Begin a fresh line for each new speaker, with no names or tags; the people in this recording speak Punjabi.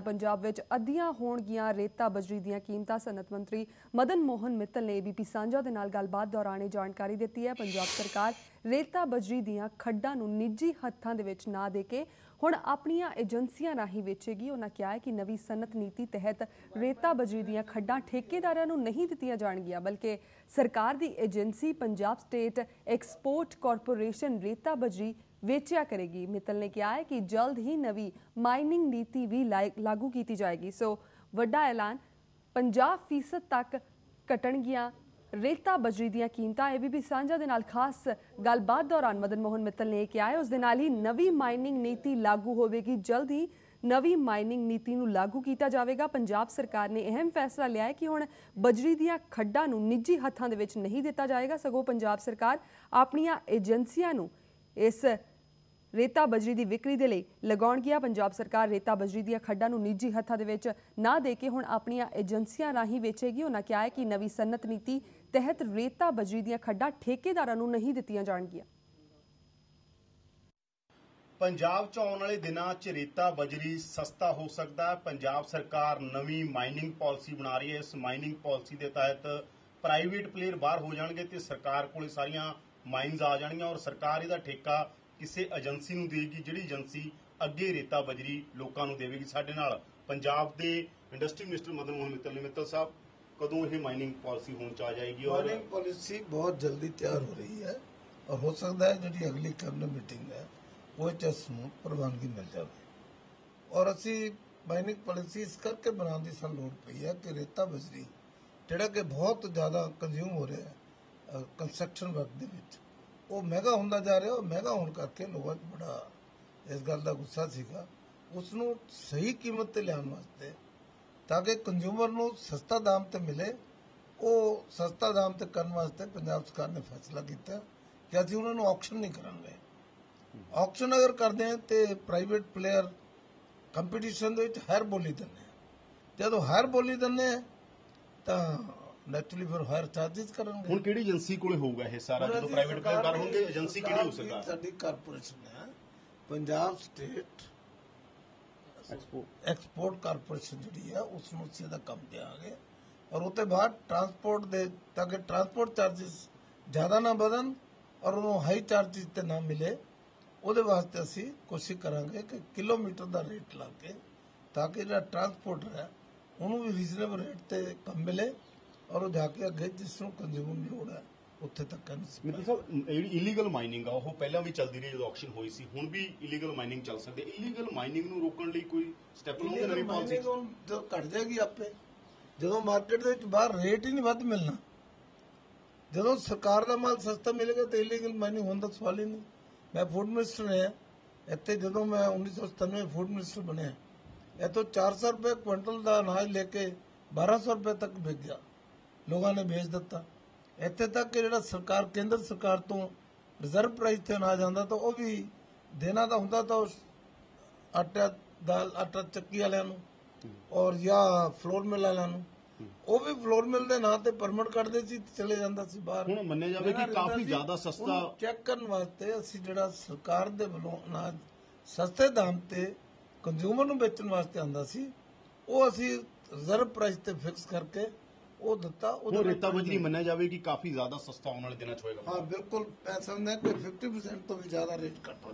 ਪੰਜਾਬ ਵਿੱਚ ਅੱਧੀਆਂ ਹੋਣਗੀਆਂ ਰੇਤਾ ਬਜਰੀ ਦੀਆਂ ਕੀਮਤਾਂ, ਸਨਅਤ ਮੰਤਰੀ ਮਦਨ ਮੋਹਨ ਮਿੱਤਲ ਨੇ ਏਬੀਪੀ ਸਾਂਝਾ ਦੇ ਨਾਲ ਗੱਲਬਾਤ ਦੌਰਾਨ ਇਹ ਜਾਣਕਾਰੀ ਦਿੱਤੀ ਹੈ। ਪੰਜਾਬ ਸਰਕਾਰ ਰੇਤਾ ਬਜਰੀ ਦੀਆਂ ਖੱਡਾਂ ਨੂੰ ਨਿੱਜੀ ਹੱਥਾਂ ਦੇ ਵਿੱਚ ਨਾ ਦੇ ਕੇ ਹੁਣ ਆਪਣੀਆਂ ਏਜੰਸੀਆਂ ਰਾਹੀਂ ਵੇਚੇਗੀ। ਉਹਨਾਂ ਕਿਹਾ ਹੈ ਕਿ ਨਵੀਂ ਸਨਅਤ ਨੀਤੀ ਤਹਿਤ ਰੇਤਾ ਬਜਰੀ ਦੀਆਂ ਖੱਡਾਂ ਠੇਕੇਦਾਰਾਂ ਨੂੰ ਨਹੀਂ ਦਿੱਤੀਆਂ ਜਾਣਗੀਆਂ, ਬਲਕਿ ਸਰਕਾਰ ਦੀ agency Punjab state export corporation ਰੇਤਾ ਬਜਰੀ ਵੇਚਿਆ ਕਰੇਗੀ। ਮਿੱਤਲ ਨੇ ਕਿਹਾ ਹੈ ਕਿ ਜਲਦ ਹੀ ਨਵੀਂ ਮਾਈਨਿੰਗ ਨੀਤੀ ਵੀ ਲਾਇ- ਲਾਗੂ ਕੀਤੀ ਜਾਏਗੀ। ਸੋ ਵੱਡਾ ਐਲਾਨ 50% ਤੱਕ ਘਟਣਗੀਆਂ ਰੇਤਾ ਬਜਰੀ ਦੀਆਂ ਕੀਮਤਾਂ ਏਬੀਪੀ ਸਾਂਝਾ ਦੇ ਨਾਲ ਖਾਸ ਗੱਲਬਾਤ ਦੌਰਾਨ ਮਦਨ ਮੋਹਨ ਮਿੱਤਲ ਨੇ ਇਹ ਕਿਹਾ ਹੈ, ਉਸ ਦੇ ਨਾਲ ਹੀ ਨਵੀਂ ਮਾਈਨਿੰਗ ਨੀਤੀ ਲਾਗੂ ਹੋਵੇਗੀ। ਜਲਦ ਹੀ ਨਵੀਂ ਮਾਈਨਿੰਗ ਨੀਤੀ ਨੂੰ ਲਾਗੂ ਕੀਤਾ ਜਾਵੇਗਾ। ਪੰਜਾਬ ਸਰਕਾਰ ਨੇ ਅਹਿਮ ਫੈਸਲਾ ਲਿਆ ਹੈ ਕਿ ਹੁਣ ਬਜਰੀ ਦੀਆਂ ਖੱਡਾਂ ਨੂੰ ਨਿੱਜੀ ਹੱਥਾਂ ਦੇ ਵਿੱਚ ਨਹੀਂ ਦਿੱਤਾ ਜਾਏਗਾ। ਸਗੋਂ ਪੰਜਾਬ ਸਰਕਾਰ ਆਪਣੀਆਂ ਏਜੰਸੀਆਂ ਨੂੰ ਇਸ ਰੇਤਾ ਬਜਰੀ ਦੀ ਵਿਕਰੀ ਦੇ ਲਈ ਲਗਾਉਣ ਗਿਆ ਪੰਜਾਬ ਸਰਕਾਰ ਰੇਤਾ ਬਜਰੀ ਦੀਆਂ ਖੱਡਾਂ ਨੂੰ ਨਿੱਜੀ ਹੱਥਾਂ ਦੇ ਵਿੱਚ ਨਾ ਦੇ ਕੇ ਹੁਣ ਆਪਣੀਆਂ ਏਜੰਸੀਆਂ ਰਾਹੀਂ ਵੇਚੇਗੀ। ਉਹਨਾਂ ਕਿਹਾ ਹੈ ਕਿ ਨਵੀਂ ਸਨਅਤ ਨੀਤੀ ਤਹਿਤ ਰੇਤਾ ਬਜਰੀ ਦੀਆਂ ਖੱਡਾਂ ਠੇਕੇਦਾਰਾਂ ਨੂੰ ਨਹੀਂ ਦਿੱਤੀਆਂ ਜਾਣਗੀਆਂ।
ਪੰਜਾਬ 'ਚ ਆਉਣ ਵਾਲੇ ਦਿਨਾਂ 'ਚ ਰੇਤਾ ਬਜਰੀ ਸਸਤਾ ਹੋ ਸਕਦਾ ਪੰਜਾਬ ਸਰਕਾਰ ਨਵੀਂ ਮਾਈਨਿੰਗ ਪਾਲਿਸੀ ਬਣਾ ਰਹੀ ਹੈ। ਇਸ ਮਾਈਨਿੰਗ ਪਾਲਿਸੀ ਦੇ ਤਹਿਤ ਪ੍ਰਾਈਵੇਟ ਪਲੇਅਰ ਬਾਹਰ ਹੋ ਜਾਣਗੇ ਤੇ ਸਰਕਾਰ ਕੋਲੇ ਸਾਰੀਆਂ ਮਾਈਨਸ ਆ ਜਾਣਗੀਆਂ ਔਰ ਸਰਕਾਰ ਇਹਦਾ ਠੇਕਾ ਕਿਸੇ ਏਜੰਸੀ ਨੂੰ ਦੇਗੀ, ਜਿਹੜੀ ਏਜੰਸੀ ਅੱਗੇ ਰੇਤਾ ਬਜਰੀ ਲੋਕਾਂ ਨੂੰ ਦੇਵੇਗੀ। ਸਾਡੇ ਨਾਲ ਪੰਜਾਬ ਦੇ ਇੰਡਸਟਰੀ ਮਿਨਿਸਟਰ ਮਦਨ ਮੋਹਨ ਮਿੱਤਲ ਨੇ। ਮਿੱਤਲ ਸਾਹਿਬ, ਕਦੋਂ ਇਹ ਮਾਈਨਿੰਗ ਪਾਲਿਸੀ ਹੋਣ ਚ ਆ ਜਾਏਗੀ ਔਰ
ਮਾਰਨਿੰਗ ਪਾਲਿਸੀ ਬਹੁਤ ਜਲਦੀ ਤਿਆਰ ਹੋ ਰਹੀ ਹੈ ਔਰ ਹੋ ਸਕਦਾ ਹੈ ਜਿਹੜੀ ਅਗਲੀ ਕੈਬਨਿਟ ਮੀਟਿੰਗ ਹੈ, ਉਹ 'ਚ ਇਸ ਨੂੰ ਪ੍ਰਵਾਨਗੀ ਮਿਲ ਜਾਵੇ। ਔਰ ਅਸੀਂ ਮਾਈਨਿੰਗ ਪਾਲਿਸੀ ਇਸ ਕਰਕੇ ਬਣਾਉਣ ਦੀ ਸਾਨੂੰ ਲੋੜ ਪਈ ਹੈ ਕਿ ਰੇਤਾ ਬਜਰੀ ਜਿਹੜਾ ਕਿ ਬਹੁਤ ਜ਼ਿਆਦਾ ਕੰਜ਼ਿਊਮ ਹੋ ਰਿਹਾ ਹੈ ਕੰਸਟਰਕਸ਼ਨ ਵਰਕ ਦੇ ਵਿੱਚ। ਉਹ ਮਹਿੰਗਾ ਹੁੰਦਾ ਜਾ ਰਿਹਾ, ਉਹ ਮਹਿੰਗਾ ਹੋਣ ਕਰਕੇ ਲੋਕਾਂ 'ਚ ਬੜਾ ਇਸ ਗੱਲ ਦਾ ਗੁੱਸਾ ਸੀਗਾ। ਉਸ ਨੂੰ ਸਹੀ ਕੀਮਤ ਤੇ ਲਿਆਉਣ ਵਾਸਤੇ ਤਾਂ ਕਿ ਕੰਜ਼ੂਮਰ ਨੂੰ ਸਸਤਾ ਦਾਮ ਤੇ ਮਿਲੇ, ਉਹ ਸਸਤਾ ਦਾਮ ਤੇ ਕਰਨ ਵਾਸਤੇ ਪੰਜਾਬ ਸਰਕਾਰ ਨੇ ਫੈਸਲਾ ਕੀਤਾ ਕਿ ਅਸੀਂ ਉਹਨਾਂ ਨੂੰ ਆਕਸ਼ਨ ਨਹੀਂ ਕਰਾਂਗੇ। ਆਕਸ਼ਨ ਅਗਰ ਕਰਦੇ ਹਾਂ ਤੇ ਪ੍ਰਾਈਵੇਟ ਪਲੇਅਰ ਕੰਪੀਟੀਸ਼ਨ ਦੇ ਵਿੱਚ ਹਰ ਬੋਲੀ ਦਿੰਦੇ ਜਦੋਂ ਹਰ ਬੋਲੀ ਦਿੰਦੇ ਆ ਤਾਂ ਨੈਚੁਰਲੀ ਫਿਰ ਹਾਇਰ ਚਾਰजेस ਕਰਨਗੇ।
ਹੁਣ ਕਿਹੜੀ ਏਜੰਸੀ ਕੋਲੇ ਹੋਊਗਾ ਇਹ ਸਾਰਾ? ਜਦੋਂ ਪ੍ਰਾਈਵੇਟ ਕਾਰ ਹੋਣਗੇ ਏਜੰਸੀ ਕਿਹੜੀ ਹੋ ਸਕਦਾ
ਸਾਡੀ ਕਾਰਪੋਰੇਸ਼ਨ ਹੈ। ਪੰਜਾਬ ਸਟੇਟ ਐਕਸਪੋਰਟ ਕਾਰਪੋਰੇਸ਼ਨ ਜਿਹੜੀ ਹੈ ਉਸ ਨੂੰ ਸਿੱਧਾ ਕੰਮ ਦੇਾਂਗੇ ਔਰ ਉਤੇ ਬਾਅਦ ਟਰਾਂਸਪੋਰਟ ਦੇ ਤਾਂ ਕਿ ਟਰਾਂਸਪੋਰਟ ਚਾਰजेस ਜ਼ਿਆਦਾ ਨਾ ਵਧਣ ਔਰ ਉਹਨੂੰ ਹਾਈ ਚਾਰਜਿਸ ਤੇ ਨਾ ਮਿਲੇ ਉਹਦੇ ਵਾਸਤੇ ਅਸੀਂ ਕੋਸ਼ਿਸ਼ ਕਰਾਂਗੇ ਕਿ ਕਿਲੋਮੀਟਰ ਦਾ ਰੇਟ ਲਾ ਕੇ ਤਾਂ ਕਿ ਜਿਹੜਾ ਟਰਾਂਸਪੋਰਟ ਹੈ ਉਹਨੂੰ ਵੀ ਰੀਜ਼ਨੇਬਲ ਰੇਟ ਤੇ ਕੰਮ ਮਿਲੇ। ਔਰ ਉਹ ਜਾ ਕੇ ਅੱਗੇ ਜਿਸ ਨੂੰ ਕੰਜ਼ਿਊਮਰ ਨੂੰ ਲੋੜ ਹੈ ਉੱਥੇ ਤੱਕ
ਮਿੱਤਲ ਸਾਹਿਬ ਜਿਹੜੀ ਇਲੀਗਲ ਮਾਈਨਿੰਗ ਆ ਉਹ ਪਹਿਲਾਂ ਵੀ ਚੱਲਦੀ ਰਹੀ ਜਦੋਂ ਆਕਸ਼ਨ ਹੋਈ ਸੀ ਹੁਣ ਵੀ ਇਲੀਗਲ ਮਾਈਨਿੰਗ ਚੱਲ ਸਕਦੀ ਹੈ। ਇਲੀਗਲ ਮਾਈਨਿੰਗ ਨੂੰ ਰੋਕਣ ਲਈ ਕੋਈ ਸਟੈਪ ਲਓਗੇ ਨਵੀਂ ਪਾਲਿਸੀ
ਜਦੋਂ ਘਟ ਜਾਏਗੀ ਆਪੇ। ਜਦੋਂ ਮਾਰਕੀਟ ਦੇ ਵਿੱਚ ਬਾਹਰ ਰੇਟ ਹੀ ਨਹੀਂ ਵੱਧ ਮਿਲਣਾ। ਜਦੋਂ ਸਰਕਾਰ ਦਾ ਮਾਲ ਸਸਤਾ ਮਿਲੇਗਾ ਤਾਂ ਇਲੀਗਲ ਮਾਈਨਿੰਗ ਹੋਣ ਦਾ ਸਵਾਲ ਹੀ ਨਹੀਂ। ਮੈਂ ਫੂਡ ਮਿਨਿਸਟਰ ਰਿਹਾ। ਇੱਥੇ ਜਦੋਂ ਮੈਂ 1997 ਫੂਡ ਮਿਨਿਸਟਰ ਬਣਿਆ ਇੱਥੋਂ 400 ਰੁਪਏ ਕੁਇੰਟਲ ਦਾ ਅਨਾਜ ਲੈ ਕੇ 1200 ਰੁਪਏ ਤੱਕ ਵਿਕ ਗਿਆ। ਲੋਕਾਂ ਨੇ ਵੇਚ ਦਿੱਤਾ। ਇੱਥੇ ਤੱਕ ਕਿ ਜਿਹੜਾ ਸਰਕਾਰ ਕੇਂਦਰ ਸਰਕਾਰ ਤੋਂ ਰਿਜ਼ਰਵ ਪ੍ਰਾਈਸ ਤੇ ਅਨਾਜ ਆਉਂਦਾ ਤਾਂ ਉਹ ਵੀ ਦੇਣਾ ਤਾਂ ਹੁੰਦਾ ਤਾਂ ਉਸ ਆਟਾ ਦਾਲ ਆਟਾ ਚੱਕੀ ਵਾਲਿਆਂ ਨੂੰ ਔਰ ਜਾਂ ਫਲੋਰ ਮਿਲ ਵਾਲਿਆਂ ਨੂੰ। ਉਹ ਵੀ ਫਲੋਰ ਮਿਲ ਦੇ ਨਾਂ ਤੇ ਪਰਮਿਟ ਕੱਢਦੇ ਸੀ ਚਲੇ ਜਾਂਦਾ ਸੀ ਬਾਹਰ।
ਹੁਣ ਮੰਨਿਆ ਜਾਵੇ ਕਿ ਕਾਫੀ ਜ਼ਿਆਦਾ ਸਸਤਾ
ਚੈੱਕ ਕਰਨ ਵਾਸਤੇ ਅਸੀਂ ਜਿਹੜਾ ਸਰਕਾਰ ਦੇ ਵੱਲੋਂ ਅਨਾਜ ਸਸਤੇ ਦਾਮ ਤੇ ਕੰਜ਼ਿਊਮਰ ਨੂੰ ਵੇਚਣ ਵਾਸਤੇ ਆਂਦਾ ਸੀ ਉਹ ਅਸੀਂ ਰਿਜ਼ਰਵ ਪ੍ਰਾਈਸ ਤੇ ਫਿਕਸ ਕਰਕੇ ਉਹ ਦਿੱਤਾ ਨਾਲ
ਰੇਤਾ ਬਜਰੀ ਮੰਨਿਆ ਜਾਵੇ ਕਿ ਕਾਫੀ ਜ਼ਿਆਦਾ ਸਸਤਾ ਆਉਣ ਵਾਲੇ ਦਿਨਾਂ ਚ ਹੋਏਗਾ।
ਹਾਂ ਬਿਲਕੁਲ ਮੈਂ ਸਮਝਦਾ ਕਿ 50% ਤੋਂ ਵੀ ਜ਼ਿਆਦਾ ਰੇਟ ਘੱਟ ਹੋ